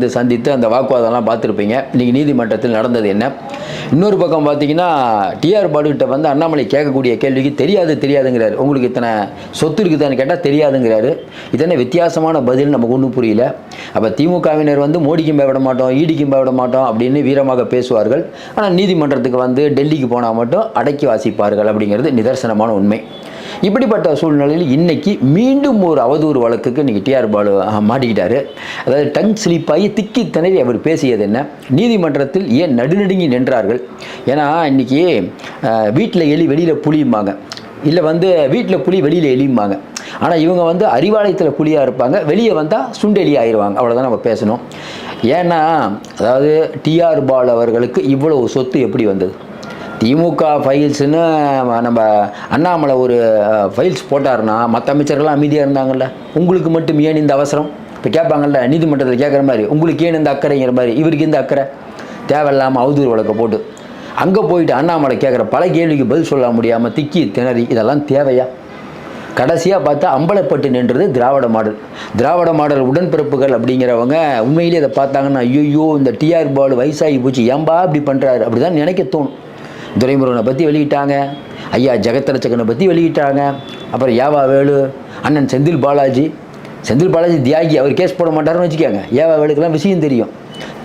இது சந்தித்து அந்த வாக்குவாதம்லாம் பார்த்துருப்பீங்க. இன்றைக்கி நீதிமன்றத்தில் நடந்தது என்ன? இன்னொரு பக்கம் பார்த்தீங்கன்னா டிஆர் பாலுகிட்ட வந்து அண்ணாமலை கேட்கக்கூடிய கேள்விக்கு தெரியாது தெரியாதுங்கிறாரு. உங்களுக்கு இத்தனை சொத்து இருக்குதான்னு கேட்டால் தெரியாதுங்கிறாரு. இதென்ன வித்தியாசமான பதில் நமக்கு ஒன்றும் புரியல. அப்போ திமுகவினர் வந்து மோடிக்கும் பயப்பட மாட்டோம் ஈடிக்கும் பயப்பட மாட்டோம் அப்படின்னு வீரமாக பேசுவார்கள். ஆனால் நீதிமன்றத்துக்கு வந்து டெல்லிக்கு போனால் மட்டும் அடக்கி வாசிப்பார்கள் அப்படிங்கிறது நிதர்சனமான உண்மை. இப்படிப்பட்ட சூழ்நிலையில் இன்னைக்கு மீண்டும் ஒரு அவதூறு வழக்குக்கு இன்றைக்கி டிஆர் பாலு மாட்டிக்கிட்டார் மாட்டிக்கிட்டாரு. அதாவது டங் ஸ்லிப்பாகி திக்கி திணறி அவர் பேசியது என்ன? நீதிமன்றத்தில் ஏன் நடுநடுங்கி நின்றார்கள்? ஏன்னா இன்னைக்கு வீட்டில் எலி வெளியில் புளியும்பாங்க. இல்லை வந்து வீட்டில் புலி வெளியில் எலியும்பாங்க. ஆனால் இவங்க வந்து அறிவாலயத்தில் புலியாக இருப்பாங்க. வெளியே வந்தால் சுண்டெலி ஆயிடுவாங்க அவ்வளோதான் நம்ம பேசணும். ஏன்னா அதாவது டிஆர் பால் அவர்களுக்கு இவ்வளவு சொத்து எப்படி வந்தது? திமுக ஃபைல்ஸுன்னு நம்ம அண்ணாமலை ஒரு ஃபைல்ஸ் போட்டாருன்னா மற்ற அமைச்சர்கள்லாம் அமைதியாக இருந்தாங்கல்ல? உங்களுக்கு மட்டும் ஏன் இந்த அவசரம்? இப்போ கேட்பாங்கல்ல நீதிமன்றத்தில் கேட்குற மாதிரி உங்களுக்கு ஏன் இந்த அக்கறைங்கிற மாதிரி? இவருக்கு இந்த அக்கறை? தேவையில்லாமல் அவதூறு வழக்க போட்டு அங்கே போயிட்டு அண்ணாமலை கேட்குற பல கேள்விக்கு பதில் சொல்ல முடியாமல் திக்கி திணறி இதெல்லாம் தேவையா? கடைசியாக பார்த்தா அம்பலப்பட்டு நின்றது திராவிட மாடல். திராவிட மாடல் உடன்பிறப்புகள் அப்படிங்கிறவங்க உண்மையிலேயே அதை பார்த்தாங்கன்னா ஐயோ இந்த டிஆர் பால் வயசாகி போச்சு. ஏம்பா இப்படி பண்ணுறாரு அப்படி தான் நினைக்க தோணும். துரைமுருகனை பற்றி வெளியிட்டாங்க. ஐயா ஜெகத்தரச்சகனை பற்றி வெளியிட்டாங்க. அப்புறம் யாவா வேலு அண்ணன் செந்தில் பாலாஜி. செந்தில் பாலாஜி தியாகி அவர் கேஸ் போட மாட்டாருன்னு வச்சுக்கோங்க. ஏவா வேலுக்கெல்லாம் விஷயம் தெரியும்.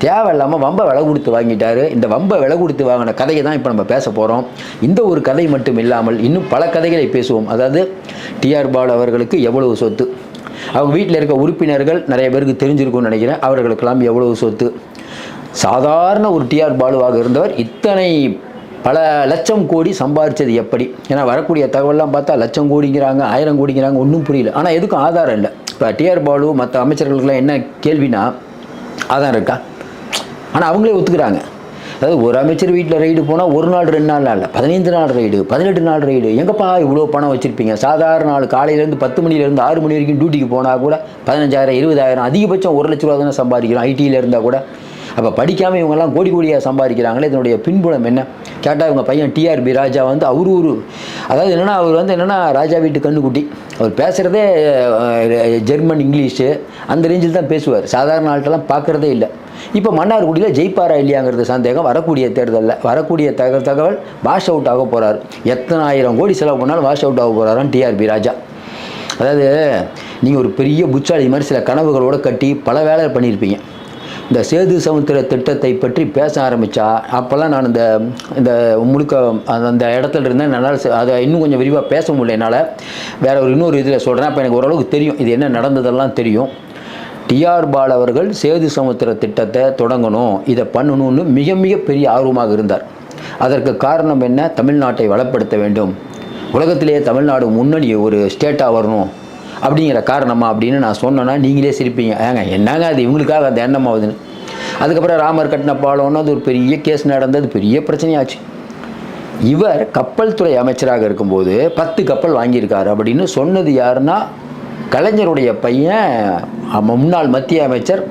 தேவையில்லாமல் வம்ப விலை கொடுத்து வாங்கிட்டாரு. இந்த வம்ப விலை கொடுத்து வாங்கின கதையை தான் இப்போ நம்ம பேச போகிறோம் இந்த ஒரு கதை மட்டும் இல்லாமல் இன்னும் பல கதைகளை பேசுவோம். அதாவது டிஆர் பால் அவர்களுக்கு எவ்வளவு சொத்து? அவங்க வீட்டில் இருக்க உறுப்பினர்கள் நிறைய பேருக்கு தெரிஞ்சிருக்கும்னு நினைக்கிறேன். அவர்களுக்கெல்லாம் எவ்வளவு சொத்து? சாதாரண ஒரு டிஆர் பாலுவாக இருந்தவர் இத்தனை பல லட்சம் கோடி சம்பாரிச்சது எப்படி? ஏன்னா வரக்கூடிய தகவல்லாம் பார்த்தா லட்சம் கோடிங்கிறாங்க ஆயிரம் கோடிங்கிறாங்க ஒன்றும் புரியல. ஆனால் எதுக்கும் ஆதாரம் இல்லை. இப்போ டிஆர் பாலு மற்ற அமைச்சர்களுக்கெல்லாம் என்ன கேள்வினா ஆதாரம் இருக்கா? ஆனால் அவங்களே ஒத்துக்கிறாங்க. அதாவது ஒரு அமைச்சர் வீட்டில் ரைடு போனால் ஒரு நாள் ரெண்டு நாள் இல்லை. பதினைந்து நாள் ரைடு பதினெட்டு நாள் ரைடு எங்கப்பா இவ்வளோ பணம் வச்சுருப்பீங்க? சாதாரண நாள் காலையிலேருந்து பத்து மணிலேருந்து ஆறு மணி வரைக்கும் டியூட்டிக்கு போனால் கூட பதினஞ்சாயிரம் இருபதாயிரம் அதிகபட்சம் ஒரு லட்ச ரூபா தானே சம்பாதிக்கிறோம் ஐடியில் இருந்தால் கூட. அப்போ படிக்காமல் இவங்கெல்லாம் கோடி கோடியாக சம்பாதிக்கிறாங்களே இதனுடைய பின்புலம் என்ன? கேட்டால் இவங்க பையன் டிஆர்பி ராஜா வந்து அவரு ஒரு அதாவது என்னென்னா அவர் வந்து என்னென்னா ராஜா வீட்டு கண்ணுக்குட்டி. அவர் பேசுகிறதே ஜெர்மன் இங்கிலீஷு. அந்த ரேஞ்சில் தான் பேசுவார். சாதாரண ஆள்கிட்டலாம் பார்க்குறதே இல்லை. இப்போ மன்னார்குடியில் ஜெயிப்பாரா இல்லையாங்கிறது சந்தேகம். வரக்கூடிய தேர்தலில் வரக்கூடிய தக தகவல் வாஷ் அவுட் ஆக போகிறார் எத்தனை ஆயிரம் கோடி செலவு பண்ணாலும் வாஷ் அவுட் ஆக போகிறாராம் டிஆர்பி ராஜா. அதாவது நீங்கள் ஒரு பெரிய புச்சாளி மாதிரி சில கனவுகளோடு கட்டி பல வேலை பண்ணியிருப்பீங்க. இந்த சேது சமுத்திர திட்டத்தை பற்றி பேச ஆரம்பித்தா அப்போல்லாம் நான் இந்த இந்த முழுக்க அந்த- அந்த இடத்துல இருந்தேன். என்னால் அதை இன்னும் கொஞ்சம் விரிவாக பேச முடியல என்னால். வேற ஒரு இன்னொரு இதில் சொல்கிறேன் அப்போ எனக்கு ஓரளவுக்கு தெரியும். இது என்ன நடந்ததெல்லாம் தெரியும். டிஆர் பால் அவர்கள் சேது சமுத்திர திட்டத்தை தொடங்கணும். இதை பண்ணணும்னு மிக மிக பெரிய ஆர்வமாக இருந்தார். அதற்கு காரணம் என்ன? தமிழ்நாட்டை வளப்படுத்த வேண்டும். உலகத்திலேயே தமிழ்நாடு முன்னணி ஒரு ஸ்டேட்டாக வரணும். அப்படிங்கிற காரணமா அப்படின்னு நான் சொன்னேன்னா நீங்களே சிரிப்பீங்க. ஏங்க என்னங்க அது இவங்களுக்காக அது எண்ணம் ஆகுதுன்னு? அதுக்கப்புறம் ராமர் கட்டின பாலம்னு அது ஒரு பெரிய கேஸ் நடந்தது பெரிய பிரச்சனையாச்சு. இவர் கப்பல் துறை அமைச்சராக இருக்கும்போது பத்து கப்பல் வாங்கியிருக்காரு அப்படின்னு சொன்னது யாருன்னா கலைஞருடைய பையன் முன்னாள் மத்திய அமைச்சர்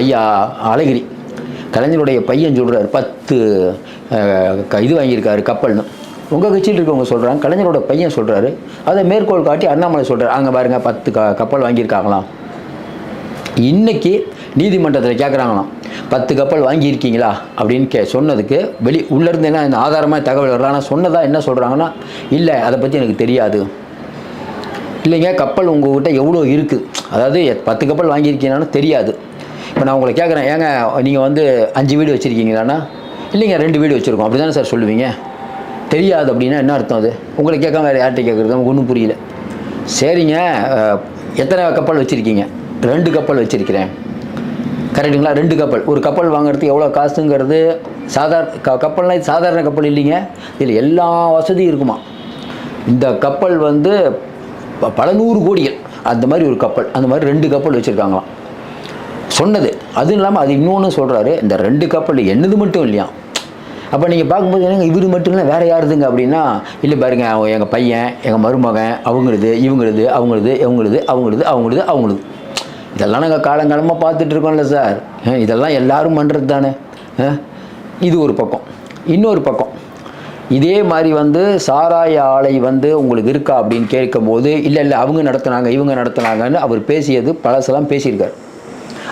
ஐயா அழகிரி. கலைஞருடைய பையன் சொல்கிறார் பத்து இது வாங்கியிருக்காரு கப்பல்னு. உங்கள் கட்சியில் இருக்கவங்க சொல்கிறாங்க கலைஞரோட பையன் சொல்கிறாரு அதை மேற்கோள் காட்டி அண்ணாமலை சொல்கிறார் அங்கே பாருங்கள் பத்து க கப்பல் வாங்கியிருக்காங்களாம். இன்னைக்கு நீதிமன்றத்தில் கேட்குறாங்களாம் பத்து கப்பல் வாங்கியிருக்கீங்களா? அப்படின்னு கே சொன்னதுக்கு வெளி உள்ளேருந்து என்ன இந்த ஆதாரமாக தகவல் வரலாம் ஆனால் சொன்னதாக என்ன சொல்கிறாங்கன்னா இல்லை அதை பற்றி எனக்கு தெரியாது. இல்லைங்க கப்பல் உங்ககிட்ட எவ்வளோ இருக்குது அதாவது எத்- பத்து கப்பல் வாங்கியிருக்கீங்கன்னு தெரியாது. இப்போ நான் உங்களை கேட்குறேன் ஏங்க நீங்கள் வந்து அஞ்சு வீடு வச்சுருக்கீங்களாண்ணா? இல்லைங்க ரெண்டு வீடு வச்சுருக்கோம். அப்படி தானே சார் சொல்லுவீங்க? தெரியாது அப்படின்னா என்ன அர்த்தம் அது? உங்களை கேட்காம வேறு யார்கிட்ட கேட்குறது? நமக்கு ஒன்றும் புரியல. சரிங்க எத்தனை கப்பல் வச்சுருக்கீங்க? ரெண்டு கப்பல் வச்சுருக்கிறேன். கரெக்டுங்களா ரெண்டு கப்பல். ஒரு கப்பல் வாங்குறதுக்கு எவ்வளோ காசுங்கிறது சாதாரண க கப்பல்னால் இது சாதாரண கப்பல் இல்லைங்க. இதில் எல்லா வசதியும் இருக்குமா? இந்த கப்பல் வந்து ப- பல நூறு கோடிகள். அந்த மாதிரி ஒரு கப்பல். அந்த மாதிரி ரெண்டு கப்பல் வச்சுருக்காங்களாம். சொன்னது. அதுவும் இல்லாமல் அது இன்னொன்று சொல்கிறாரு இந்த ரெண்டு கப்பல் என்னது மட்டும் இல்லையா அப்போ நீங்கள் பார்க்கும்போது என்னங்க இவர் மட்டும் இல்லை வேறு யாருதுங்க அப்படின்னா இல்லை பாருங்க எங்கள் பையன் எங்கள் மருமகன் அவங்களுது இவங்களுது அவங்களுது இவங்களுது அவங்களுது அவங்களுது அவங்களுது. இதெல்லாம் நாங்கள் காலங்காலமாக பார்த்துட்டு இருக்கோம்ல சார். இதெல்லாம் எல்லாரும் பண்ணுறது தானே இது ஒரு பக்கம். இன்னொரு பக்கம். இதே மாதிரி வந்து சாராய ஆலை வந்து உங்களுக்கு இருக்கா அப்படின்னு கேட்கும்போது இல்லை இல்லை அவங்க நடத்துனாங்க இவங்க நடத்துனாங்கன்னு அவர் பேசியது பழசெல்லாம் பேசியிருக்கார்.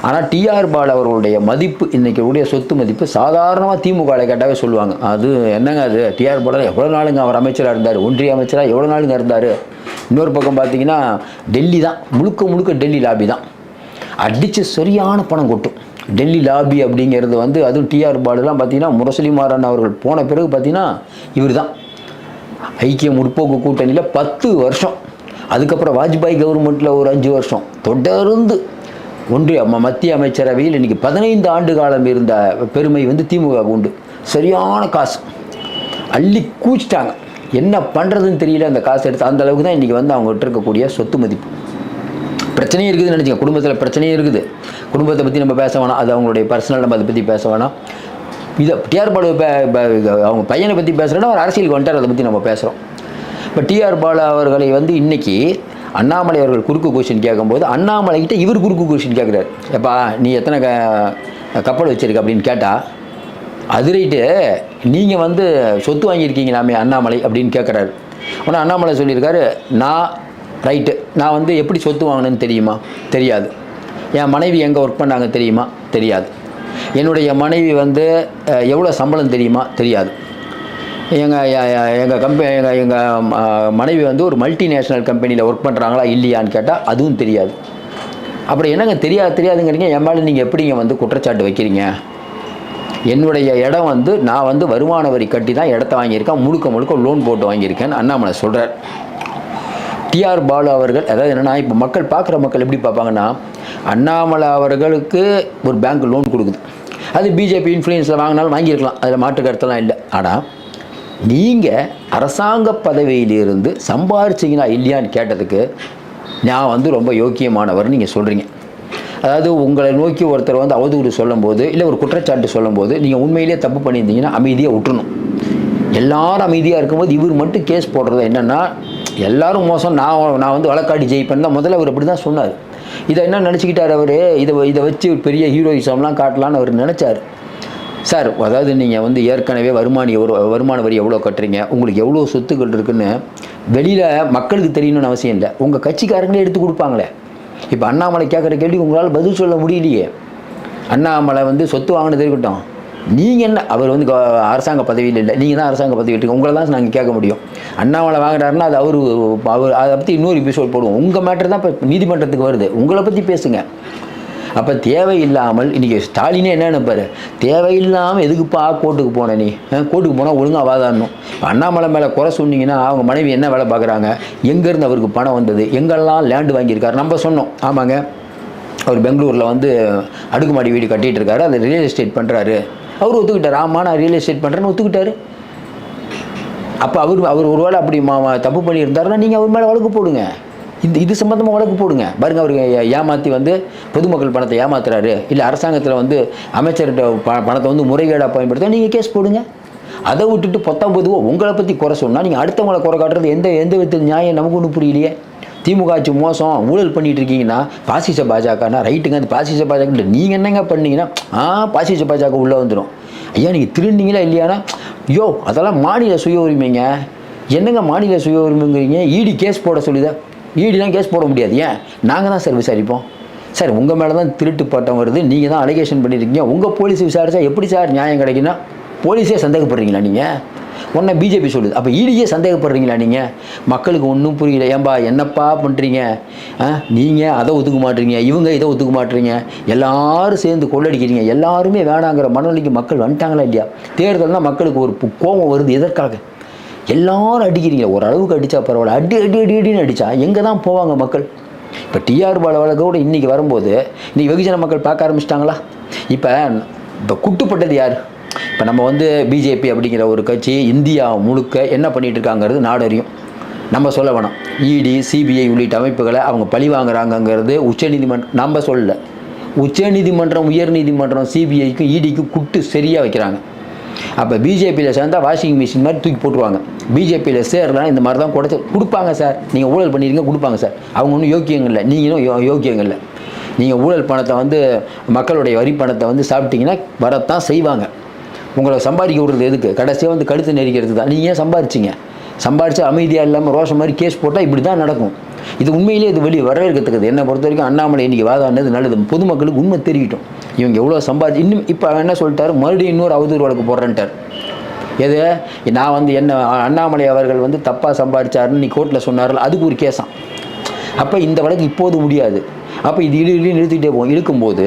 ஆனால் டிஆர் பால் அவர்களுடைய மதிப்பு இன்றைக்கி உடைய சொத்து மதிப்பு சாதாரணமாக திமுகவில் கேட்டாவே சொல்லுவாங்க. அது என்னங்க அது? டிஆர் பாலர் எவ்வளோ நாளுங்க அவர் அமைச்சராக இருந்தார்? ஒன்றிய அமைச்சராக எவ்வளோ நாளுங்க இருந்தார்? இன்னொரு பக்கம் பார்த்தீங்கன்னா டெல்லி தான். முழுக்க முழுக்க டெல்லி லாபி தான். அடித்து சரியான பணம் கொட்டும். டெல்லி லாபி அப்படிங்கிறது வந்து அதுவும் டிஆர் பாலுலாம் பார்த்தீங்கன்னா முரசலி மாறன் அவர்கள் போன பிறகு பார்த்தீங்கன்னா இவர் தான் ஐக்கிய முற்போக்கு கூட்டணியில் பத்து வருஷம். அதுக்கப்புறம் வாஜ்பாய் கவர்மெண்ட்டில் ஒரு அஞ்சு வருஷம். தொடர்ந்து ஒன்றிய ம- மத்திய அமைச்சரவையில் இன்றைக்கி பதினைந்து ஆண்டு காலம் இருந்த பெருமை வந்து திமுக உண்டு. சரியான காசு. அள்ளி கூச்சிட்டாங்க என்ன பண்ணுறதுன்னு தெரியல. அந்த காசு எடுத்து அந்த அளவுக்கு தான் இன்றைக்கி வந்து அவங்ககிட்ட இருக்கக்கூடிய சொத்து மதிப்பு. பிரச்சனையும் இருக்குதுன்னு நினச்சிங்க குடும்பத்தில் பிரச்சனையும் இருக்குது. குடும்பத்தை பற்றி நம்ம பேச வேணாம். அது அவங்களுடைய பர்சனல் நம்ம அதை பற்றி பேச வேணாம். இதை டிஆர் பாலு பே- அவங்க பையனை பற்றி பேசுகிறோன்னா ஒரு அரசியலுக்கு வந்துட்டார். அதை பற்றி நம்ம பேசுகிறோம் இப்போ டிஆர் பாலு அவர்களை வந்து இன்றைக்கி அண்ணாமலை அவர்கள் குறுக்கு கொஷின் கேட்கும்போது அண்ணாமலைக்கிட்ட இவர் குறுக்கு கொஷின் கேட்குறாரு. எப்பா நீ எத்தனை க கப்பல் வச்சுருக்க அப்படின்னு கேட்டால் அது ரைட்டு நீங்கள் வந்து சொத்து வாங்கியிருக்கீங்களாமே அண்ணாமலை அப்படின்னு கேட்குறாரு. ஆனால் அண்ணாமலை சொல்லியிருக்காரு நான் ரைட்டு நான் வந்து எப்படி சொத்து வாங்கினேன்னு தெரியுமா? தெரியாது. என் மனைவி எங்கே ஒர்க் பண்ணாங்க தெரியுமா? தெரியாது. என்னுடைய மனைவி வந்து எவ்வளோ சம்பளம் தெரியுமா? தெரியாது. எங்கள் எங்கள் கம்பெனி எங்கள் எங்கள் மனைவி வந்து ஒரு மல்டிநேஷ்னல் கம்பெனியில் ஒர்க் பண்ணுறாங்களா இல்லையான்னு கேட்டால் அதுவும் தெரியாது. அப்புறம் என்னங்க தெரியாது தெரியாதுங்கிறீங்க? என் மேலே நீங்கள் எப்படிங்க வந்து குற்றச்சாட்டு வைக்கிறீங்க? என்னுடைய இடம் வந்து நான் வந்து வருமான வரி கட்டி தான் இடத்த வாங்கியிருக்கேன். முழுக்க முழுக்க லோன் போட்டு வாங்கியிருக்கேன்னு அண்ணாமலை சொல்கிறார் டிஆர் பாலு அவர்கள் அதாவது என்னென்னா இப்போ மக்கள் பார்க்குற மக்கள் எப்படி பார்ப்பாங்கன்னா அண்ணாமலை அவர்களுக்கு ஒரு பேங்க் லோன் கொடுக்குது. அது பிஜேபி இன்ஃப்ளூயன்ஸில் வாங்கினாலும் வாங்கியிருக்கலாம். அதில் மாற்று கருத்தெல்லாம் இல்லை. ஆனால் நீங்கள் அரசாங்க பதவியிலிருந்து சம்பாரிச்சிங்கன்னா இல்லையான்னு கேட்டதுக்கு நான் வந்து ரொம்ப யோக்கியமானவர் நீங்கள் சொல்கிறீங்க அதாவது உங்களை நோக்கி ஒருத்தர் வந்து அவதூறு சொல்லும்போது இல்லை ஒரு குற்றச்சாட்டு சொல்லும்போது நீங்கள் உண்மையிலேயே தப்பு பண்ணியிருந்தீங்கன்னா அமைதியாக விட்டுணும் எல்லாரும் அமைதியாக இருக்கும்போது இவர் மட்டும் கேஸ் போடுறது என்னென்னா எல்லாரும் மோசம். நான் நான் வந்து வழக்காடி ஜெயிப்பேன் தான் முதல்ல அவர் அப்படி தான் சொன்னார். இதை என்ன நினச்சிக்கிட்டார் அவர்? இதை இதை வச்சு ஒரு பெரிய ஹீரோயிசம்லாம் காட்டலான்னு அவர் நினச்சார். சார் அதாவது நீங்கள் வந்து ஏற்கனவே வருமானி எவ்வளோ வருமான வரி எவ்வளோ கட்டுறீங்க? உங்களுக்கு எவ்வளோ சொத்துக்கள் இருக்குன்னு வெளியில் மக்களுக்கு தெரியணும்னு அவசியம் இல்லை. உங்கள் கட்சிக்காரங்களே எடுத்து கொடுப்பாங்களே. இப்போ அண்ணாமலை கேட்குற கேள்வி உங்களால் பதில் சொல்ல முடியலையே. அண்ணாமலை வந்து சொத்து வாங்கினது இருக்கட்டும். நீங்கள் என்ன அவர் வந்து அரசாங்க பதவியில் இல்லை. நீங்கள் தான் அரசாங்க பதவி இருக்கீங்க உங்களை தான் நாங்கள் கேட்க முடியும். அண்ணாமலை வாங்குறாருன்னா அது அவர் அவர் அதை பற்றி இன்னொரு எபிசோட் போடுவோம். உங்கள் மேட்டர் தான் இப்போ நீதிமன்றத்துக்கு வருது. உங்களை பற்றி பேசுங்க. அப்போ தேவையில்லாமல் இன்றைக்கி ஸ்டாலினே என்ன நினைப்பாரு? தேவையில்லாமல் எதுக்குப்பா கோர்ட்டுக்கு போன நீ? கோர்ட்டுக்கு போனால் ஒழுங்காக வாதாடணும் அண்ணாமலை மேலே குறை சொன்னீங்கன்னா அவங்க மனைவி என்ன வேலை பார்க்குறாங்க? எங்கேருந்து அவருக்கு பணம் வந்தது? எங்கெல்லாம் லேண்டு வாங்கியிருக்காரு? நம்ம சொன்னோம். ஆமாங்க. அவர் பெங்களூரில் வந்து அடுக்குமாடி வீடு கட்டிகிட்டு இருக்காரு அதை ரியல் எஸ்டேட் பண்ணுறாரு அவர் ஒத்துக்கிட்டார். ஆமாம் நான் ரியல் எஸ்டேட் பண்ணுறேன்னு ஒத்துக்கிட்டாரு. அப்போ அவர் அவர் ஒருவேளை அப்படி மா மா- தப்பு பண்ணியிருந்தாருன்னா நீங்கள் அவர் மேலே வழக்கு போடுங்க. இது இது சம்மந்தமாக வழக்கு போடுங்க. பாருங்க அவர் ஏமாற்றி வந்து பொதுமக்கள் பணத்தை ஏமாத்துறாரு. இல்லை அரசாங்கத்தில் வந்து அமைச்சர்கிட்ட ப பணத்தை வந்து முறைகேடாக பயன்படுத்த நீங்கள் கேஸ் போடுங்க. அதை விட்டுட்டு பத்தாம் பொதுவாக உங்களை பற்றி குறை சொன்னால் நீங்கள் அடுத்தவங்களை குறை காட்டுறது எந்த எந்த விதத்தில் நியாயம் நமக்கு ஒன்றும் புரியலையே. திமுக ஆட்சி மோசம் ஊழல் பண்ணிட்டு இருக்கீங்கன்னா பாசிச பாஜகனா ரைட்டுங்க அந்த பாசிச பாஜக நீங்கள் என்னங்க பண்ணீங்கன்னா ஆ பாசிச பாஜக உள்ளே வந்துடும் ஐயா நீங்கள் திருந்தீங்களா இல்லையானா? ஐயோ அதெல்லாம் மாநில சுய உரிமைங்க. என்னங்க மாநில சுய உரிமைங்கிறீங்க? ஈடி கேஸ் போட சொல்லுதா ஈடிலாம் கேஸ் போட முடியாது. ஏன்? நாங்கள் தான் சார் விசாரிப்போம். சார் உங்கள் மேலே தான் திருட்டு பட்டம் வருது. நீங்கள் தான் அலிகேஷன் பண்ணியிருக்கீங்க உங்கள் போலீஸ் விசாரிச்சா எப்படி சார் நியாயம் கிடைக்குன்னா போலீஸே சந்தேகப்படுறீங்களா நீங்கள் உடனே பிஜேபி சொல்லுது. அப்போ ஈடியே e சந்தேகப்படுறீங்களா நீங்கள் மக்களுக்கு ஒன்றும் புரியல. ஏன்பா என்னப்பா பண்ணுறீங்க நீங்கள் அதை ஒத்துக்க மாட்டீங்க. இவங்க இதை ஒத்துக்க மாட்டீங்க. எல்லாரும் சேர்ந்து கொள்ளடிக்கிறீங்க. எல்லாருமே வேணாங்கிற மனநிலைக்கு மக்கள் வந்துட்டாங்களா இல்லையா? தேர்தல்னால் மக்களுக்கு ஒரு கோபம் வருது. எதற்காக? எல்லாரும் அடிக்கிறீங்க ஓரளவுக்கு அடித்தா பரவாயில்ல. அடி அடி அடி அடின்னு அடித்தா எங்கே தான் போவாங்க மக்கள்? இப்போ டிஆர் பால கூட இன்றைக்கி வரும்போது இன்றைக்கி வெகுஜன மக்கள் பார்க்க ஆரம்பிச்சிட்டாங்களா? இப்போ இப்போ குட்டுப்பட்டது யார்? இப்போ நம்ம வந்து பிஜேபி அப்படிங்கிற ஒரு கட்சி இந்தியா முழுக்க என்ன பண்ணிகிட்டு இருக்காங்கிறது நாடறியும் நம்ம சொல்ல வேணாம். இடி சிபிஐ உள்ளிட்ட அமைப்புகளை அவங்க பழி வாங்குறாங்கங்கிறது உச்சநீதிமன்றம் நம்ம சொல்லலை. உச்சநீதிமன்றம் உயர்நீதிமன்றம் சிபிஐக்கும் இடிக்கும் குட்டு சரியாக வைக்கிறாங்க. அப்போ பிஜேபியில் சேர்ந்தால் வாஷிங் மிஷின் மாதிரி தூக்கி போட்டுருவாங்க. பிஜேபியில் சேரலாம் இந்த மாதிரி தான் கொடுத்து கொடுப்பாங்க சார். நீங்கள் ஊழல் பண்ணிடுங்க கொடுப்பாங்க சார். அவங்க ஒன்றும் யோக்கியங்கள் இல்லை. நீங்களும் யோ யோக்கியங்கள் இல்லை. நீங்கள் ஊழல் பணத்தை வந்து மக்களுடைய வரி பணத்தை வந்து சாப்பிட்டீங்கன்னா வரத்தான் செய்வாங்க. உங்களை சம்பாதிக்க விடுறது எதுக்கு? கடைசியாக வந்து கழுத்து நெரிக்கிறது தான். நீங்கள் ஏன் சம்பாரிச்சிங்க? சம்பாரித்து அமைதியாக இல்லாமல் ரோஷம் மாதிரி கேஸ் போட்டால் இப்படி தான் நடக்கும். இது உண்மையிலே இது வெளியே வரவேற்கத்தக்கது. என்னை பொறுத்த வரைக்கும் அண்ணாமலை இன்னைக்கு வாதாடினது நல்லது. பொதுமக்களுக்கு உண்மை தெரியட்டும் இவங்க எவ்வளோ சம்பாதி இன்னும் இப்போ அவன் என்ன சொல்லிட்டாரு? மறுபடியும் இன்னொரு அவதூறு வழக்கு போடுறேன்ட்டார். எது? நான் வந்து என்ன அண்ணாமலை அவர்கள் வந்து தப்பாக சம்பாதிச்சாருன்னு நீ கோர்ட்டில் சொன்னார்கள் அதுக்கு ஒரு கேஸாம் அப்போ இந்த வழக்கு இப்போது முடியாது. அப்போ இது இழு இழு நிறுத்திக்கிட்டே போகும். இருக்கும்போது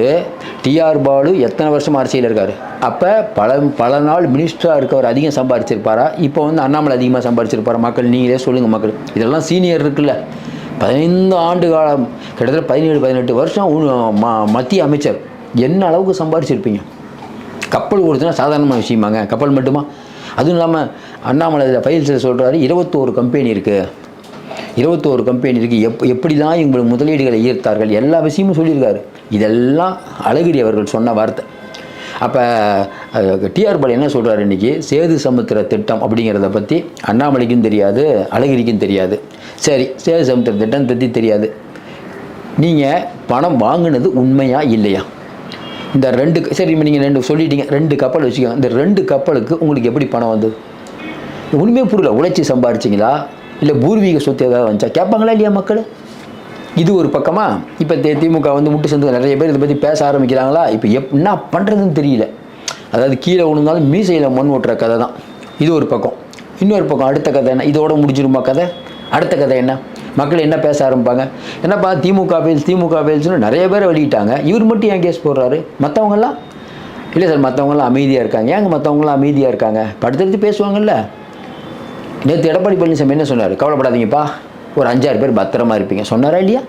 டிஆர் பாலு எத்தனை வருஷம் அரசியல் இருக்கார்? அப்போ பல பல நாள் மினிஸ்டராக இருக்கவர் அதிகம் சம்பாரிச்சிருப்பாரா இப்போ வந்து அண்ணாமலை அதிகமாக சம்பாரிச்சிருப்பாரா மக்கள் நீங்களே சொல்லுங்கள் மக்கள். இதெல்லாம் சீனியர் இருக்குல்ல. பதினைந்து ஆண்டு காலம் கிட்டத்தட்ட பதினேழு பதினெட்டு வருஷம் ம- மத்திய அமைச்சர். என்ன அளவுக்கு சம்பாரிச்சிருப்பீங்க? கப்பல் ஓடுதுன்னா சாதாரணமான விஷயமாங்க. கப்பல் மட்டுமா? அதுவும் இல்லாமல் அண்ணாமலை இதில் ஃபைல்ஸில் சொல்கிறாரு இருபத்தோரு கம்பெனி இருக்குது இருபத்தோரு கம்பெனி இருக்குது எப் எப்படி தான் இவங்களுக்கு முதலீடுகளை ஈர்த்தார்கள்? எல்லா விஷயமும் சொல்லியிருக்காரு. இதெல்லாம் அழகிரி அவர்கள் சொன்ன வார்த்தை. அப்போ டிஆர் பால் என்ன சொல்கிறாரு இன்றைக்கி சேது சமுத்திர திட்டம் அப்படிங்கிறத பற்றி அண்ணாமலைக்கும் தெரியாது அழகிரிக்கும் தெரியாது. சரி சேவை சமுத்திர திட்டம் பற்றி தெரியாது. நீங்கள் பணம் வாங்கினது உண்மையா இல்லையா? இந்த ரெண்டு சரி நீங்கள் ரெண்டு சொல்லிட்டீங்க ரெண்டு கப்பல் வச்சுக்கோங்க. இந்த ரெண்டு கப்பலுக்கு உங்களுக்கு எப்படி பணம் வந்தது ஒன்றுமே புரியல. உழைச்சி சம்பாரிச்சிங்களா? இல்லை பூர்வீக சொத்து ஏதாவது வந்துச்சா? கேட்பாங்களா இல்லையா மக்கள்? இது ஒரு பக்கமாக இப்போ திமுக வந்து முட்டு சந்து நிறைய பேர் இதை பற்றி பேச ஆரம்பிக்கிறாங்களா? இப்போ எப் என்ன பண்ணுறதுன்னு தெரியல. அதாவது கீழே விழுந்தாலும் மீசையில் மண் ஓட்டுற கதை தான். இது ஒரு பக்கம். இன்னொரு பக்கம் அடுத்த கதை என்ன? இதோட முடிஞ்சிருமா கதை? அடுத்த கதை என்ன? மக்கள் என்ன பேச ஆரம்பிப்பாங்க? என்னப்பா திமுக பேல்ஸ் திமுக பேல்ஸ்னு நிறைய பேர் வெளியிட்டாங்க. இவர் மட்டும் ஏன் கேஸ் போடுறாரு? மற்றவங்கெல்லாம் இல்லை சார் மற்றவங்களாம் அமைதியாக இருக்காங்க. ஏங்க மற்றவங்களாம் அமைதியாக இருக்காங்க? படுத்தெடுத்து பேசுவாங்கல்ல. நேற்று எடப்பாடி பழனிசாமி என்ன சொன்னார்? கவலைப்படாதீங்கப்பா. ஒரு அஞ்சாறு பேர் பத்திரமா இருப்பீங்க. சொன்னாரா இல்லையா?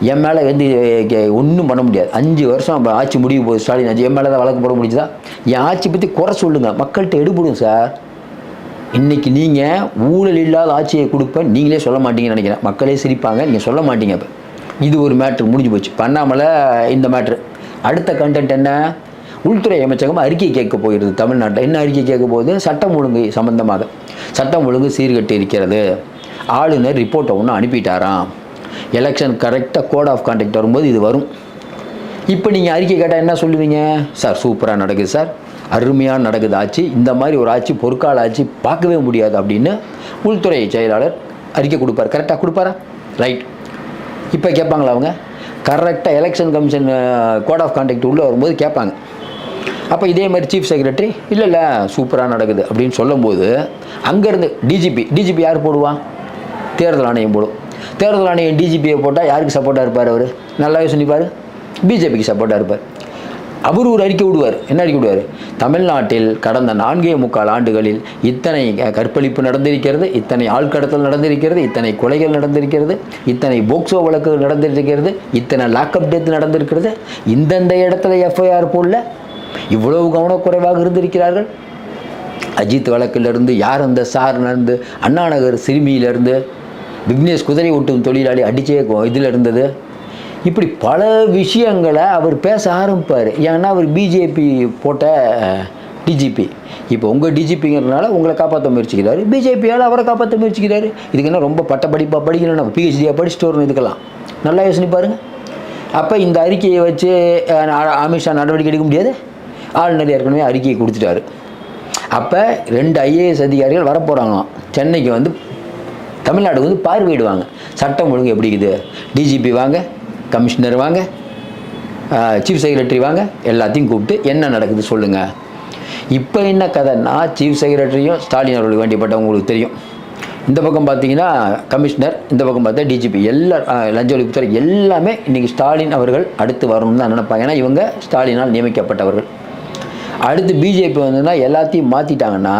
என் மேலே வந்து ஒன்றும் பண்ண முடியாது. அஞ்சு வருஷம் ஆட்சி முடிவு போகுது ஸ்டாலின் ஆட்சி என் மேலே தான் வழக்கு போட முடிஞ்சுதா? என் ஆட்சி பற்றி குறை சொல்லுங்கள் மக்கள்கிட்ட எடுபடும் சார். இன்னைக்கு நீங்கள் ஊழல் இல்லாத ஆட்சியை கொடுப்பேன் நீங்களே சொல்ல மாட்டீங்கன்னு நினைக்கிறேன். மக்களே சிரிப்பாங்க நீங்கள் சொல்ல மாட்டீங்க இப்போ இது ஒரு மேட்ரு முடிஞ்சு போச்சு. பண்ணாமல இந்த மேட்ரு அடுத்த கண்டென்ட் என்ன? உள்துறை அமைச்சகம் அறிக்கை கேட்க போகிறது தமிழ்நாட்டில். என்ன அறிக்கை கேட்க போகுது? சட்டம் ஒழுங்கு சம்பந்தமாக. சட்டம் ஒழுங்கு சீர்கட்டு இருக்கிறது. ஆளுநர் ரிப்போர்ட்டை ஒன்று அனுப்பிட்டாராம். எலெக்ஷன் கரெக்டாக கோட் ஆஃப் கான்டாக்ட் வரும்போது இது வரும். இப்போ நீங்கள் அறிக்கை கேட்டால் என்ன சொல்லுவீங்க? சார் சூப்பராக நடக்குது சார். அருமையாக நடக்குது. ஆட்சி இந்த மாதிரி ஒரு ஆட்சி பொற்கால ஆட்சி பார்க்கவே முடியாது அப்படின்னு உள்துறை செயலாளர் அறிக்கை கொடுப்பார். கரெக்டாக கொடுப்பாரா? ரைட் இப்போ கேட்பாங்களா அவங்க? கரெக்டாக election commission code of conduct உள்ளே வரும்போது கேட்பாங்க. அப்போ இதே மாதிரி சீஃப் செக்ரட்டரி இல்லை இல்லை சூப்பராக நடக்குது. அப்படின்னு சொல்லும்போது அங்கேருந்து டிஜிபி டிஜிபி யார் போடுவான் தேர்தல் ஆணையம் போடும். தேர்தல் ஆணையம் டிஜிபியை போட்டால் யாருக்கு சப்போர்ட்டாக இருப்பார் அவர்? நல்லா யோசிப்பார் பிஜேபிக்கு சப்போர்ட்டாக இருப்பார். அவர் ஒரு அறிக்கை விடுவார். என்ன அறிக்கை விடுவார்? தமிழ்நாட்டில் கடந்த நான்கே முக்கால் ஆண்டுகளில் இத்தனை க- கற்பழிப்பு நடந்திருக்கிறது இத்தனை ஆள்கடத்தல் நடந்திருக்கிறது இத்தனை கொலைகள் நடந்திருக்கிறது இத்தனை போக்சோ வழக்குகள் நடந்திருக்கிறது இத்தனை லாக்அப் டெத் நடந்திருக்கிறது. இந்தந்த இடத்துல எஃப்ஐஆர் போடல. இவ்வளவு கவனக்குறைவாக இருந்திருக்கிறார்கள். அஜித் வழக்கிலிருந்து யார் அந்த சார் நடந்து சிறுமியிலேருந்து விக்னேஷ் குதிரை ஓட்டும் தொழிலாளி அடிச்சே இதில் இருந்தது. இப்படி பல விஷயங்களை அவர் பேச ஆரம்பிப்பார். ஏன்னா அவர் பிஜேபி போட்ட டிஜிபி இப்போ உங்கள் டிஜிபிங்கிறதுனால உங்களை காப்பாற்ற முயற்சிக்கிறாரு. பிஜேபியால் அவரை காப்பாற்ற முயற்சிக்கிறாரு. இதுக்கு என்ன ரொம்ப பட்ட படிப்பாக படிக்கணும்? பிஹெச்டியாக படிச்சுட்டு வரணும் இதுக்கெல்லாம். நல்லா யோசனை பாருங்கள் அப்போ இந்த அறிக்கையை வச்சு அமித்ஷா நடவடிக்கை எடுக்க முடியாது? ஆளுநர் ஏற்கனவே அறிக்கையை கொடுத்துட்டாரு. அப்போ ரெண்டு ஐஏஎஸ் அதிகாரிகள் வரப்போகிறாங்களாம் சென்னைக்கு வந்து தமிழ்நாடு வந்து பார்வையிடுவாங்க. சட்டம் ஒழுங்கு எப்படி இருக்குது? டிஜிபி வாங்க. கமிஷனர் வாங்க சீஃப் செக்ரட்டரி வாங்க எல்லாத்தையும் கூப்பிட்டு என்ன நடக்குது சொல்லுங்கள் இப்போ என்ன கதைன்னா சீஃப் செக்ரட்டரியும் ஸ்டாலின் அவர்களுக்கு வேண்டியப்பட்ட உங்களுக்கு தெரியும். இந்த பக்கம் பார்த்தீங்கன்னா கமிஷனர் இந்த பக்கம் பார்த்தா டிஜிபி எல்லா லஞ்ச ஒழிப்புத்துறை எல்லாமே இன்றைக்கி ஸ்டாலின் அவர்கள் அடுத்து வரணும்னு தான் நினைப்பாங்க. ஏன்னா இவங்க ஸ்டாலினால் நியமிக்கப்பட்டவர்கள். அடுத்து பிஜேபி வந்துன்னா எல்லாத்தையும் மாற்றிட்டாங்கன்னா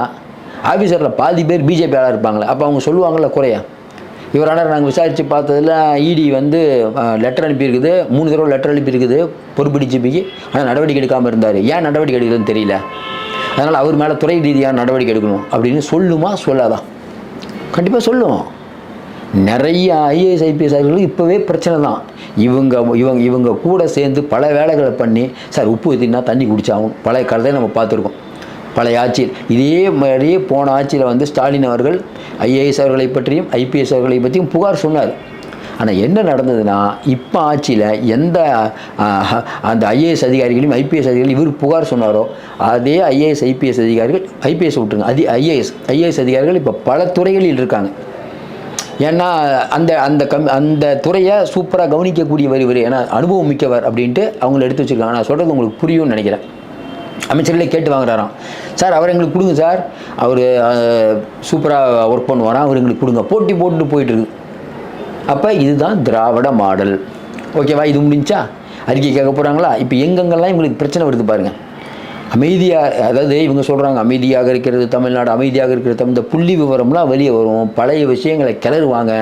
ஆஃபீஸரில் பாதி பேர் பிஜேபி ஆளாக இருப்பாங்களே. அப்போ அவங்க சொல்லுவாங்கள்ல குறையா? இவரான நாங்கள் விசாரித்து பார்த்ததுல இடி வந்து லெட்டர் அனுப்பியிருக்குது. மூணு தடவை லெட்டர் அனுப்பியிருக்குது. பொறுப்பு டிஜிபிக்கு ஆனால் நடவடிக்கை எடுக்காமல் இருந்தார். ஏன் நடவடிக்கை எடுக்கிறதுன்னு தெரியல. அதனால் அவர் மேலே துறை ரீதியாக நடவடிக்கை எடுக்கணும் அப்படின்னு சொல்லுமா சொல்லாதான் கண்டிப்பாக சொல்லும். நிறைய ஐஏஎஸ் ஐபிஎஸ் அதிகாரிகளுக்கு இப்போவே பிரச்சனை தான். இவங்க இவங்க இவங்க கூட சேர்ந்து பல வேலைகளை பண்ணி சார் உப்பு ஊற்றினா தண்ணி குடிச்சாகும் பழைய காலத்தையும் நம்ம பார்த்துருக்கோம். பழைய ஆட்சியில் இதே மாதிரியே போன ஆட்சியில் வந்து ஸ்டாலின் அவர்கள் ஐஏஎஸ் அவர்களை பற்றியும் ஐபிஎஸ் அவர்களை பற்றியும் புகார் சொன்னார். ஆனால் என்ன நடந்ததுன்னா இப்போ ஆட்சியில் எந்த அந்த ஐஏஎஸ் அதிகாரிகளையும் ஐபிஎஸ் அதிகாரிகள் இவர் புகார் சொன்னாரோ அதே ஐஏஎஸ் ஐபிஎஸ் அதிகாரிகள் ஐபிஎஸ் விட்டுருங்க. அது ஐஏஎஸ் ஐஏஎஸ் அதிகாரிகள் இப்போ பல துறைகளில் இருக்காங்க. ஏன்னா அந்த அந்த கம் அந்த துறையை சூப்பராக கவனிக்கக்கூடியவர் இவர். ஏன்னா அனுபவம் மிக்கவர் அப்படின்ட்டு அவங்கள எடுத்து வச்சுருக்காங்க. நான் சொல்கிறது உங்களுக்கு புரியும்னு நினைக்கிறேன். அமைச்சர்களே கேட்டு வாங்குறாராம். சார் அவர் எங்களுக்கு கொடுங்க சார். அவர் சூப்பராக ஒர்க் பண்ணுவாராம் அவர் எங்களுக்கு கொடுங்க. போட்டி போட்டு போயிட்டுருக்கு. அப்போ இதுதான் திராவிட மாடல். ஓகேவா? இது முடிஞ்சா? அறிக்கை கேட்க போகிறாங்களா இப்போ எங்கெங்கெல்லாம் இவங்களுக்கு பிரச்சனை வருது பாருங்கள் அமைதியாக அதாவது இவங்க சொல்கிறாங்க அமைதியாக இருக்கிறது தமிழ்நாடு அமைதியாக இருக்கிறது தமிழ் இந்த புள்ளி விவரம்லாம் வெளியே வரும் பழைய விஷயங்களை கிளறுவாங்க.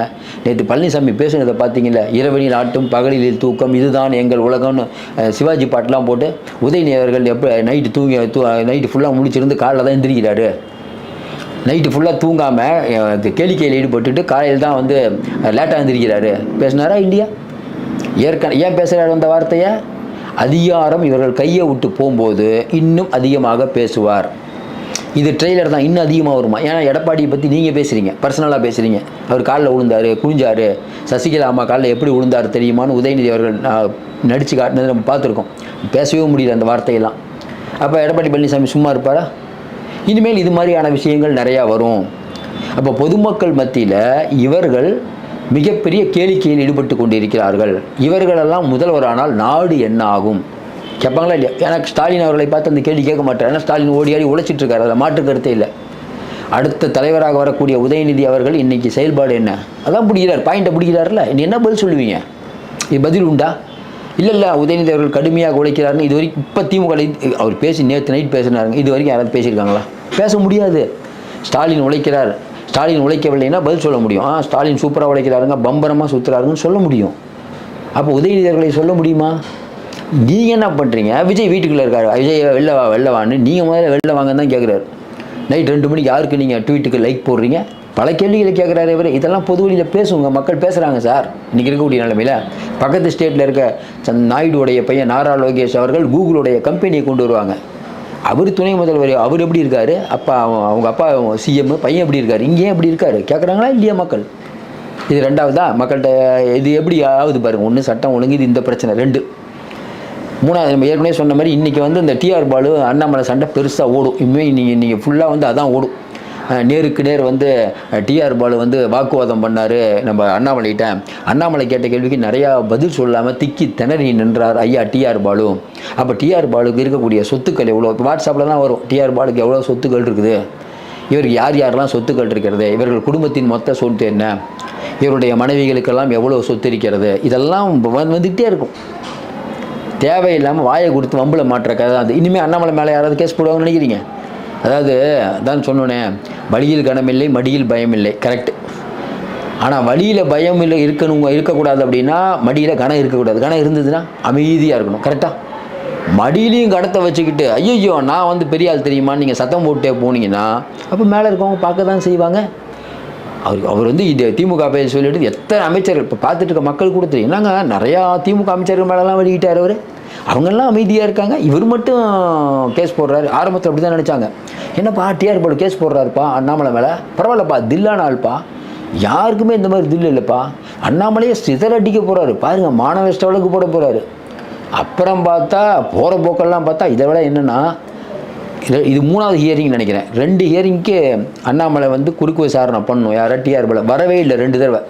நேற்று பழனிசாமி பேசுனதை பார்த்தீங்களா இரவனில் ஆட்டும் பகலில் தூக்கம் இதுதான் எங்கள் உலகம்னு சிவாஜி பாட்டெலாம் போட்டு உதயநிதி அவர்கள் எப்போ நைட்டு தூங்கி தூ நைட்டு ஃபுல்லாக முடிச்சிருந்து காலைல தான் எந்திரிக்கிறாரு. நைட்டு ஃபுல்லாக தூங்காமல் கேளிக்கையில் ஈடுபட்டுட்டு காலையில் தான் வந்து லேட்டாக எந்திரிக்கிறாரு. பேசினாரா இல்லையா ஏற்கனவே ஏன் பேசுகிறாரு அந்த வார்த்தையை? அதிகாரம் இவர்கள் கையை விட்டு போகும்போது இன்னும் அதிகமாக பேசுவார். இது ட்ரெய்லர் தான் இன்னும் அதிகமாக வருமா? ஏன்னா எடப்பாடியை பற்றி நீங்கள் பேசுகிறீங்க பர்சனலாக பேசுகிறீங்க அவர் காலில் விழுந்தார் குனிஞ்சார். சசிகலா அம்மா காலில் எப்படி விழுந்தார் தெரியுமான்னு உதயநிதி அவர்கள் நடித்து காட்டினது நம்ம பார்த்துருக்கோம். பேசவே முடியல அந்த வார்த்தையெல்லாம். அப்போ எடப்பாடி பழனிசாமி சும்மா இருப்பாரா? இனிமேல் இது மாதிரியான விஷயங்கள் நிறையா வரும். அப்போ பொதுமக்கள் மத்தியில் இவர்கள் மிகப்பெரிய கேளிக்கையில் ஈடுபட்டு கொண்டிருக்கிறார்கள். இவர்களெல்லாம் முதல்வரானால் நாடு என்ன ஆகும் கேட்பாங்களா இல்லையா? எனக்கு ஸ்டாலின் அவர்களை பார்த்து அந்த கேள்வி கேட்க மாட்டார். ஏன்னா ஸ்டாலின் ஓடி ஆடி உழைச்சிட்டு இருக்காரு. அதில் மாற்று கருத்தே இல்லை. அடுத்த தலைவராக வரக்கூடிய உதயநிதி அவர்கள் இன்னைக்கு செயல்பாடு என்ன? அதான் பிடிக்கிறார். பாயிண்ட்டை பிடிக்கிறார்ல. நீ என்ன பதில் சொல்லுவீங்க? இது பதில் உண்டா? இல்லை இல்லை. உதயநிதி அவர்கள் கடுமையாக உழைக்கிறாருன்னு இது வரைக்கும் இப்போ திமுக அவர் பேசி நேற்று நைட் பேசினாருங்க. இது வரைக்கும் யாராவது பேசியிருக்காங்களா? பேச முடியாது. ஸ்டாலின் உழைக்கிறார். ஸ்டாலின் உழைக்கவில்லைன்னா பதில் சொல்ல முடியும். ஆ ஸ்டாலின் சூப்பராக உழைக்கிறாருங்க பம்பரமாக சுற்றுறாருன்னு சொல்ல முடியும். அப்போ உதயநிதியர்களை சொல்ல முடியுமா? நீங்கள் என்ன பண்ணுறீங்க விஜய் வீட்டுக்குள்ளே இருக்காரு. விஜய் வெளில வா வெளில வான்னு நீங்கள் முதல்ல வெளில வாங்கன்னு தான் கேட்குறாரு நைட் ரெண்டு மணிக்கு யாருக்கு நீங்கள் ட்வீட்டுக்கு லைக் போடுறீங்க? பல கேள்விகளை கேட்குறாரு இவர். இதெல்லாம் பொது வழியில் மக்கள் பேசுகிறாங்க சார். இன்றைக்கி இருக்கக்கூடிய நிலைமையில் பக்கத்து ஸ்டேட்டில் இருக்க நாயுடு நாயுடுடைய பையன் நாரா லோகேஷ் அவர்கள் கூகுளுடைய கம்பெனியை கொண்டு வருவாங்க. அவர் துணை முதல்வர் அவர் எப்படி இருக்காரு? அப்பா அவன் அவங்க அப்பா சிஎம் பையன் எப்படி இருக்காரு? இங்கேயும் எப்படி இருக்காரு? கேட்குறாங்களா இல்லையா மக்கள்? இது ரெண்டாவதா? மக்கள்கிட்ட இது எப்படி ஆகுது பாருங்க. ஒன்று சட்டம் ஒழுங்கு இது இந்த பிரச்சனை ரெண்டு. மூணாவது நம்ம ஏற்கனவே சொன்ன மாதிரி இன்றைக்கி வந்து இந்த டிஆர் பாலு அண்ணாமலை சண்டை பெருசாக ஓடும். இனிமேல் நீங்கள் நீங்கள் ஃபுல்லாக வந்து அதான் ஓடும். நேருக்கு நேர் வந்து டிஆர் பாலு வந்து வாக்குவாதம் பண்ணார் நம்ம அண்ணாமலைகிட்ட. அண்ணாமலை கேட்ட கேள்விக்கு நிறையா பதில் சொல்லாமல் திக்கி திணறி நின்றார் ஐயா டிஆர் பாலு. அப்போ டிஆர் பாலுக்கு இருக்கக்கூடிய சொத்துக்கள் எவ்வளோ? இப்போ வாட்ஸ்அப்பில் தான் வரும் டிஆர் பாலுக்கு எவ்வளோ சொத்துக்கள் இருக்குது? இவருக்கு யார் யாரெல்லாம் சொத்துக்கள் இருக்கிறது? இவர்கள் குடும்பத்தின் மொத்த சொத்து என்ன? இவருடைய மனைவிகளுக்கெல்லாம் எவ்வளோ சொத்து இருக்கிறது? இதெல்லாம் வந்துக்கிட்டே இருக்கும். தேவையில்லாமல் வாயை கொடுத்து வம்பில் மாட்டுற கதை தான் அது. இனிமேல் அண்ணாமலை மேலே யாராவது கேஸ் போடுவாங்கன்னு நினைக்கிறீங்க? அதாவது அதான் சொன்னோனே வழியில் கனமில்லை மடியில் பயமில்லை. கரெக்ட் ஆனால் வழியில் பயம் இல்லை இருக்கணுங்க இருக்கக்கூடாது அப்படின்னா மடியில் கனம் இருக்கக்கூடாது. கனம் இருந்ததுன்னா அமைதியாக இருக்கணும். கரெக்டாக மடியிலையும் கடத்தை வச்சுக்கிட்டு ஐயோ நான் வந்து பெரிய ஆள் தெரியுமான்னு நீங்கள் சத்தம் போட்டே போனீங்கன்னா அப்போ மேலே இருக்கவங்க பார்க்க தான் செய்வாங்க. அவர் அவர் வந்து இது திமுக பேர் சொல்லிட்டு எத்தனை அமைச்சர்கள் இப்போ பார்த்துட்டு இருக்க மக்கள் கூட தெரியும். என்னங்க நிறையா திமுக அமைச்சர்கள் மேலெலாம் வெளியிட்டார் அவர். அவங்கெல்லாம் அமைதியாக இருக்காங்க. இவர் மட்டும் கேஸ் போடுறாரு. ஆரம்பத்தில் அப்படி தான் நினச்சாங்க. என்னப்பா டிஆர் போர்டு கேஸ் போடுறாருப்பா அண்ணாமலை மேலே. பரவாயில்லப்பா தில்லான ஆள்ப்பா. யாருக்குமே இந்த மாதிரி தில் இல்லைப்பா. அண்ணாமலையே சிதறடிக்க போகிறாரு பாருங்கள் மாணவ ஸ்டவலுக்கு போட போகிறாரு அப்புறம் பார்த்தா போகிற போக்கெல்லாம் பார்த்தா இதை விட என்னென்னா இது இது மூணாவது ஹியரிங் நினைக்கிறேன். ரெண்டு ஹியரிங்க்கு அண்ணாமலை வந்து குறுக்கு விசாரணை பண்ணணும் யாரா டிஆர் போல. வரவே இல்லை ரெண்டு தடவை.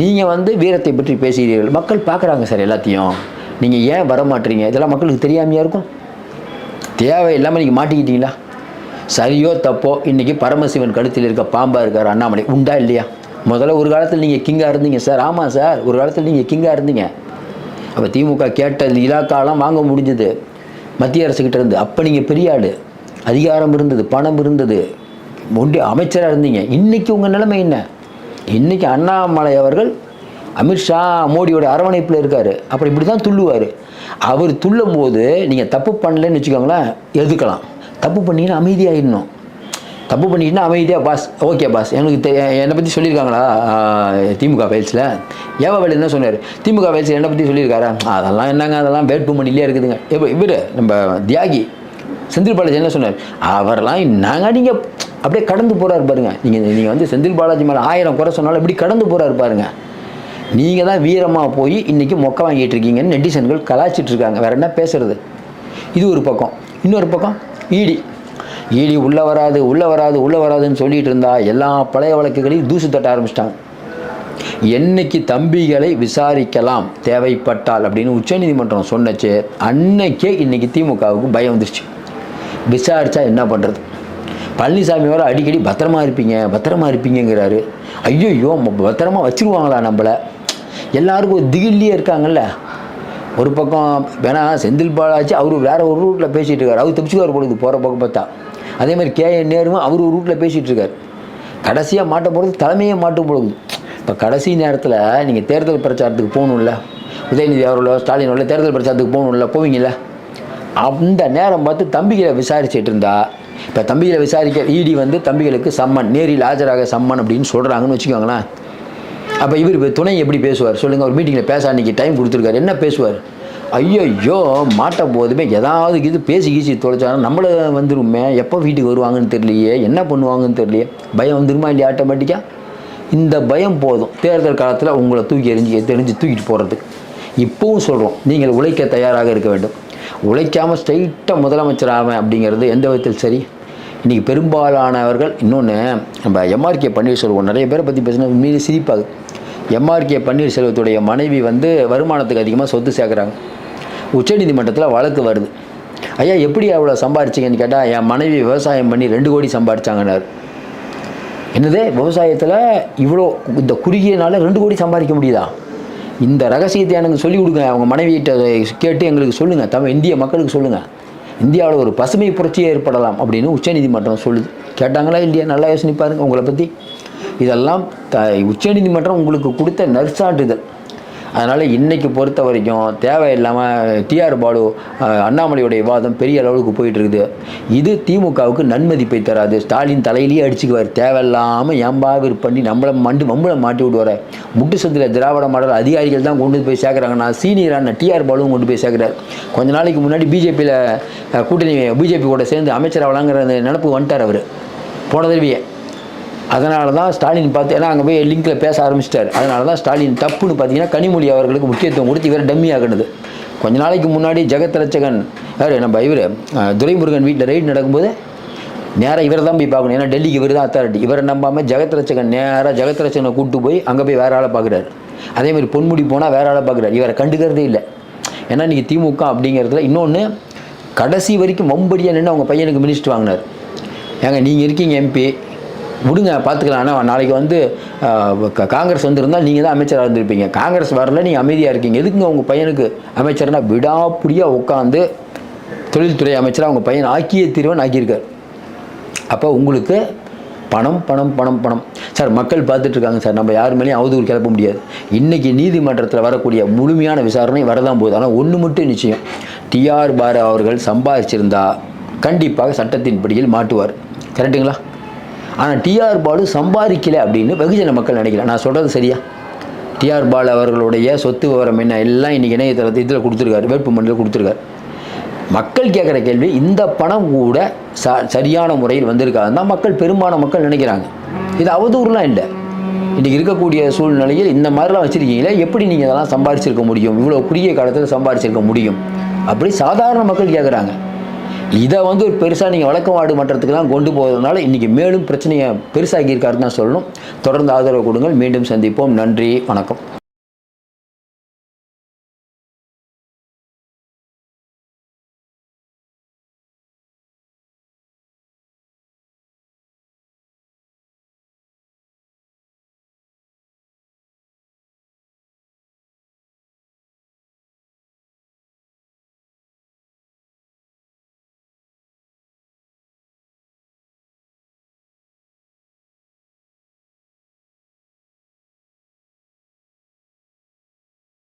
நீங்கள் வந்து வீரத்தை பற்றி பேசுகிறீர்கள். மக்கள் பார்க்குறாங்க சார் எல்லாத்தையும். நீங்கள் ஏன் வர மாட்டீங்க இதெல்லாம் மக்களுக்கு தெரியாமையாக இருக்கும்? தேவையில்லாமல் நீங்கள் மாட்டிக்கிட்டீங்களா? சரியோ தப்போ இன்றைக்கி பரமசிவன் கழுத்தில் இருக்க பாம்பாக இருக்கார் அண்ணாமலை. உண்டா இல்லையா? முதல்ல ஒரு காலத்தில் நீங்கள் கிங்காக இருந்தீங்க சார். ஆமாம் சார் ஒரு காலத்தில் நீங்கள் கிங்காக இருந்தீங்க. அப்போ திமுக கேட்ட இலாக்காலாம் வாங்க முடிஞ்சது. மத்திய அரசுக்கிட்ட இருந்து. அப்போ நீங்கள் பெரிய ஆள். அதிகாரம் இருந்தது பணம் இருந்தது. ஒன்றிய அமைச்சராக இருந்தீங்க. இன்றைக்கி உங்கள் நிலைமை என்ன? இன்றைக்கி அண்ணாமலை அவர்கள் அமித்ஷா மோடியோட அரவணைப்பில் இருக்கார். அப்புறம் இப்படி தான் துள்ளுவார். அவர் துள்ளும் போது நீங்கள் தப்பு பண்ணலன்னு வச்சுக்கோங்களேன் எதுக்கலாம். தப்பு பண்ணிங்கன்னா அமைதியாகிடணும் தப்பு பண்ணிட்டுனா அமைதியாக பாஸ் ஓகே பாஸ். எனக்கு தெ என்னை பற்றி சொல்லியிருக்காங்களா திமுக ஃபைல்ஸில்? ஏவா வேலை என்ன சொன்னார்? திமுக ஃபைல்ஸில் என்னை பற்றி சொல்லியிருக்காரா? அதெல்லாம் என்னங்க அதெல்லாம் வேட்புமணிலே இருக்குதுங்க. இப்போ இவர் நம்ம தியாகி செந்தில் பாலாஜி என்ன சொன்னார்? அவரெல்லாம் நாங்கள் நீங்கள் அப்படியே கடந்து போகிறாரு பாருங்க. நீங்கள் நீங்கள் வந்து செந்தில் பாலாஜி மேலே ஆயிரம் குறை சொன்னாலும் இப்படி கடந்து போகிறாரு பாருங்க. நீங்கள் தான் வீரமாக போய் இன்றைக்கி மொக்க வாங்கிட்டு இருக்கீங்கன்னு நெட்டிசன்கள் கலாய்ச்சிட்டு இருக்காங்க. வேற என்ன பேசுறது? இது ஒரு பக்கம். இன்னொரு பக்கம் ஈடி. ஈடி உள்ளே வராது உள்ளே வராது உள்ளே வராதுன்னு சொல்லிட்டு இருந்தா எல்லா பழைய வழக்குகளையும் தூசு தட்ட ஆரம்பிச்சிட்டாங்க. என்னைக்கு தம்பிகளை விசாரிக்கலாம் தேவைப்பட்டால் அப்படின்னு உச்சநீதிமன்றம் சொன்னச்சு அன்னைக்கே இன்னைக்கு திமுகவுக்கு பயம் வந்துருச்சு. விசாரித்தா என்ன பண்ணுறது பழனிசாமி வர அடிக்கடி பத்திரமா இருப்பீங்க பத்திரமா இருப்பீங்கிறாரு ஐயோ பத்திரமா வச்சுருவாங்களா நம்மளை? எல்லாருக்கும் ஒரு திகில்லையே இருக்காங்கல்ல? ஒரு பக்கம் வேணா செந்தில் பாலாச்சு அவர் வேற ஒரு ரூட்டில் பேசிகிட்டு இருக்கார் அவர் தப்பிச்சுக்கார் பொழுது போகிற பக்கம் பார்த்தா. அதே மாதிரி கே என் நேருவும் அவர் ஒரு ரூட்டில் பேசிகிட்டு இருக்கார் கடைசியாக மாட்ட போகிறது தலைமையே மாட்டும் பொழுது இப்போ கடைசி நேரத்தில் நீங்கள் தேர்தல் பிரச்சாரத்துக்கு போகணும்ல. உதயநிதி அவர்களோ ஸ்டாலினோட தேர்தல் பிரச்சாரத்துக்கு போகணும்ல போவீங்கல்ல? அந்த நேரம் பார்த்து தம்பிகளை விசாரிச்சுட்டு இருந்தா இப்போ தம்பிகளை விசாரிக்க இடி வந்து தம்பிகளுக்கு சம்மன் நேரில் ஆஜராக சம்மன் அப்படின்னு சொல்கிறாங்கன்னு வச்சுக்கோங்களேன். அப்போ இவர் துணை எப்படி பேசுவார்? சொல்லுங்கள் ஒரு மீட்டிங்கில் பேச அன்றைக்கி டைம் கொடுத்துருக்காரு. என்ன பேசுவார்? ஐயோ மாட்ட போதுமே ஏதாவது இது பேசி கீசி தொலைச்சாலும் நம்மளை வந்துருமே எப்போ வீட்டுக்கு வருவாங்கன்னு தெரியலையே என்ன பண்ணுவாங்கன்னு தெரியலையே. பயம் வந்துருமா இல்லையா ஆட்டோமேட்டிக்காக இந்த பயம் போதும். தேர்தல் காலத்தில் உங்களை தூக்கி எறிஞ்சு தெரிஞ்சு தூக்கிட்டு போகிறதுக்கு இப்போவும் சொல்கிறோம் நீங்கள் உழைக்க தயாராக இருக்க வேண்டும். உழைக்காமல் ஸ்ட்ரைட்டாக முதலமைச்சர் ஆவேன் அப்படிங்கிறது எந்த விதத்தில் சரி? இன்றைக்கி பெரும்பாலானவர்கள் இன்னொன்று நம்ம எம்ஆர்கே பன்னீர்செல்வம் நிறைய பேரை பற்றி பேசினா மீது சிரிப்பாகுது. எம்ஆர்கே பன்னீர்செல்வத்துடைய மனைவி வந்து வருமானத்துக்கு அதிகமாக சொத்து சேர்க்குறாங்க. உச்சநீதிமன்றத்தில் வழக்கு வருது. ஐயா எப்படி அவ்வளோ சம்பாரிச்சிங்கன்னு கேட்டால் என் மனைவி விவசாயம் பண்ணி ரெண்டு கோடி சம்பாரிச்சாங்கன்னாரு. என்னது? விவசாயத்தில் இவ்வளோ இந்த குறுகிய நாளில் ரெண்டு கோடி சம்பாதிக்க முடியுதா? இந்த ரகசியத்தை எனக்கு சொல்லிக் கொடுங்க. அவங்க மனைவியிட்ட கேட்டு எங்களுக்கு சொல்லுங்கள் தமிழ் இந்திய மக்களுக்கு சொல்லுங்கள் இந்தியாவில் ஒரு பசுமை புரட்சி ஏற்படலாம் அப்படின்னு உச்சநீதிமன்றம் சொல்லுது. கேட்டாங்களா இல்லையா? நல்லா யோசனை பாருங்கள் உங்களை பற்றி இதெல்லாம் த உச்சநீதிமன்றம் உங்களுக்கு கொடுத்த நற்சான்றிதழ். அதனால் இன்றைக்கி பொறுத்த வரைக்கும் தேவையில்லாமல் டிஆர் பாலு அண்ணாமலையுடைய விவாதம் பெரிய அளவுக்கு போயிட்டுருக்குது. இது திமுகவுக்கு நன்மதிப்பை தராது. ஸ்டாலின் தலையிலேயே அடிச்சுக்குவார். தேவையில்லாமல் ஏம்பாவிர் பண்ணி நம்மளை மண்டு மம்பளை மாட்டி விடுவார். முட்டு சந்தில் திராவிட மாடல் அதிகாரிகள் தான் கொண்டு போய் சேர்க்குறாங்க. நான் சீனியரான டிஆர் பாலுவும் கொண்டு போய் சேர்க்குறாரு கொஞ்ச நாளைக்கு முன்னாடி பிஜேபியில் கூட்டணி பிஜேபி கூட சேர்ந்து அமைச்சர் ஆகலாங்கிற நினப்பு வந்துட்டார் அவர். போன தடவையே. அதனால தான் ஸ்டாலின் பார்த்து ஏன்னா அங்கே போய் லிங்கில் பேச ஆரம்பிச்சிட்டார். அதனால தான் ஸ்டாலின் தப்புன்னு பார்த்தீங்கன்னா கனிமொழி அவர்களுக்கு முக்கியத்துவம் கொடுத்து இவரை டம்மி ஆகினது கொஞ்ச நாளைக்கு முன்னாடி ஜெகத் ரட்சகன் யார் நம்ம இவர் துரைமுருகன் வீட்டில் ரைடு நடக்கும்போது நேராக இவரை தான் போய் பார்க்கணும். ஏன்னா டெல்லிக்கு இவர் தான் அத்தாரிட்டி இவரை நம்பாமல் ஜெகத் ரச்சகன் நேராக ஜெகத் ரச்சகனை கூப்பிட்டு போய் அங்கே போய் வேற ஆளை பார்க்குறாரு. அதேமாதிரி பொன்முடி போனால் வேற ஆளை பார்க்குறாரு. இவரை கண்டுக்கிறதே இல்லை. ஏன்னா இன்றைக்கி திமுக அப்படிங்கிறதுல இன்னொன்று கடைசி வரைக்கும் மம்படியாக நின்று அவங்க பையனுக்கு மினிஸ்டர் வாங்கினார். ஏங்க நீங்கள் இருக்கீங்க எம்பி விடுங்க பார்த்துக்கலாம். ஆனால் நாளைக்கு வந்து காங்கிரஸ் வந்திருந்தால் நீங்கள் தான் அமைச்சராக இருந்திருப்பீங்க. காங்கிரஸ் வரல நீங்கள் அமைதியாக இருக்கீங்க. எதுக்குங்க உங்கள் பையனுக்கு அமைச்சர்னா விடாப்புடியாக உட்காந்து தொழில்துறை அமைச்சராக உங்கள் பையன் ஆக்கிய தீர்வன் ஆக்கியிருக்கார். அப்போ உங்களுக்கு பணம் பணம் பணம் பணம். சார் மக்கள் பார்த்துட்ருக்காங்க சார். நம்ம யார் மேலேயும் அவதூறு கிளப்ப முடியாது. இன்றைக்கி நீதிமன்றத்தில் வரக்கூடிய முழுமையான விசாரணை வரதான் போகுது. ஆனால் ஒன்று மட்டும் நிச்சயம். டிஆர் பார அவர்கள் சம்பாதிச்சிருந்தா கண்டிப்பாக சட்டத்தின் படியில் மாட்டுவார். கரெக்டுங்களா ஆனால் டிஆர் பாலு சம்பாதிக்கலை அப்படின்னு வெகுஜன மக்கள் நினைக்கிறேன் நான் சொல்கிறது சரியா? டிஆர் பால் அவர்களுடைய சொத்து விவரம் என்ன? எல்லாம் இன்றைக்கி இணையதளத்தை இதில் கொடுத்துருக்காரு வேட்புமன்றில் கொடுத்துருக்காரு. மக்கள் கேட்குற கேள்வி இந்த பணம் கூட ச சரியான முறையில் வந்திருக்காதுன்னு தான் மக்கள் பெரும்பாலான மக்கள் நினைக்கிறாங்க. இது அவதூறுலாம் இல்லை. இன்றைக்கி இருக்கக்கூடிய சூழ்நிலையில் இந்த மாதிரிலாம் வச்சுருக்கீங்களே எப்படி நீங்கள் இதெல்லாம் சம்பாரிச்சிருக்க முடியும்? இவ்வளோ குறுகிய காலத்தில் சம்பாரிச்சிருக்க முடியும்? அப்படி சாதாரண மக்கள் கேட்குறாங்க இதை வந்து ஒரு பெருசாக நீங்கள் வழக்கமாடு மன்றத்துக்கெல்லாம் கொண்டு போகிறதுனால இன்றைக்கி மேலும் பிரச்சனையை பெருசாகியிருக்காருன்னு தான் சொல்லணும். தொடர்ந்து ஆதரவு கொடுங்கள். மீண்டும் சந்திப்போம். நன்றி. வணக்கம்.